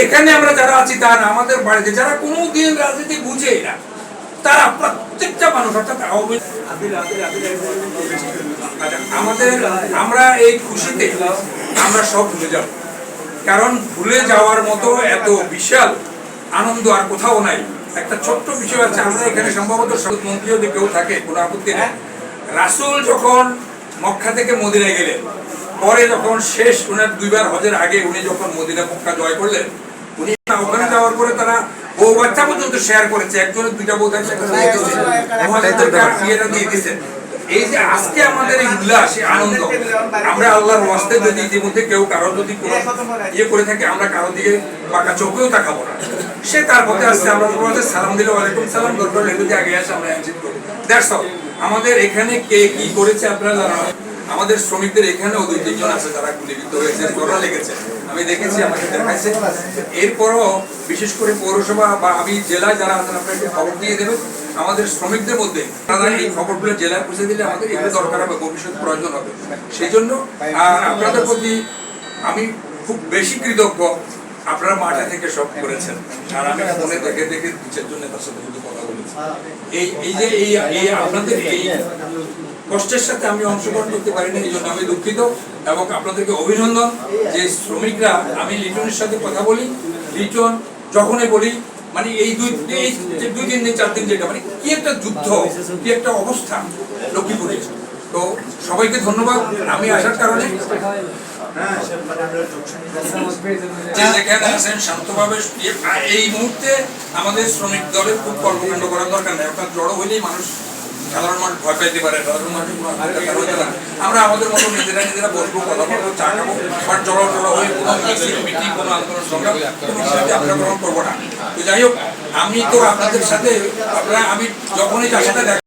এখানে আমরা যারা আছি, তা না। আমাদের বাড়িতে যারা কোনোদিন রাজনীতি বুঝে না, তারা প্রত্যেকটা মানুষ, অর্থাৎ আমাদের, আমরা এই খুশিতে আমরা সব ভুলে যাব। কারণ ভুলে যাওয়ার মতো এত বিশাল আনন্দ আর কোথাও নাই। একটা ছোট্ট বিষয় আছে আমরা এখানে সম্ভবত মন্ত্রী যদি কেউ থাকে, কোনো আপত্তি নেই। রাসুল যখন মক্কা থেকে মদিনায় গেলেন পরে যখন শেষ উনার দুইবার হজের আগে উনি যখন মদিনা মক্কা জয় করলেন, উনি ওখানে যাওয়ার পরে তারা বউ বাচ্চা পর্যন্ত শেয়ার করেছে। একজনের দুইটা বউ থাকছে দিয়ে দিয়েছেন এই যে আজকে আমাদের এই উল্লাস আনন্দ, আমরা আল্লাহর ওয়াস্তে যদি ইতিমধ্যে কেউ কারও যদি ইয়ে করে থাকে, আমরা কারও দিকে বাঁকা চোখেও তাকাবো না। সে তার পথে আসছে, আমরা তোমাদের সালাম দিলে, ওয়ালাইকুম সালাম, দরকার যদি আগে আসে, আমরা অল আমাদের এখানে কে কি করেছে আপনারা জানা আমাদের শ্রমিকদের এখানেও দুই, তিনজন আছে যারা গুলিবিদ্ধ হয়েছে জোড়া লেগেছে। আমি দেখেছি, আমাকে দেখাইছে। এরপরও বিশেষ করে পৌরসভা বা আমি জেলায় যারা আছেন, আপনারা একটু খবর দিয়ে দেবেন আমাদের শ্রমিকদের মধ্যে তারা এই খবরগুলো জেলায় পৌঁছে দিলে আমাদের এগুলো দরকার হবে, ভবিষ্যৎ প্রয়োজন হবে। সেই জন্য আপনাদের প্রতি আমি খুব বেশি কৃতজ্ঞ। আপনারা মাঠে থেকে সব করেছেন। আর আমি ফোনে দেখে দেখে দু চারজন নেতার এই এই যে এই আপনাদের এই কষ্টের সাথে আমি অংশগ্রহণ করতে পারিনি, এই জন্য আমি দুঃখিত এবং আপনাদেরকে অভিনন্দন যে শ্রমিকরা, আমি লিটনের সাথে কথা বলি, লিটন যখনই বলি মানে এই দুই দুই দিন চার দিন যেটা মানে কি একটা যুদ্ধ, কি একটা অবস্থা লক্ষ্মীপুরে। সবাইকে ধন্যবাদ। আমি আসার কারণে। যে যেখানে আছেন শান্তভাবে ইয়ে- এই মুহূর্তে আমাদের শ্রমিক দলের খুব দরকার মানুষ আমরা আমাদের নিজেরা নিজেরা বলব জড়ো হয়ে মিটিং করব না। আমি তো আপনাদের সাথে, আপনারা, আমি যখনই যার সাথে দেখা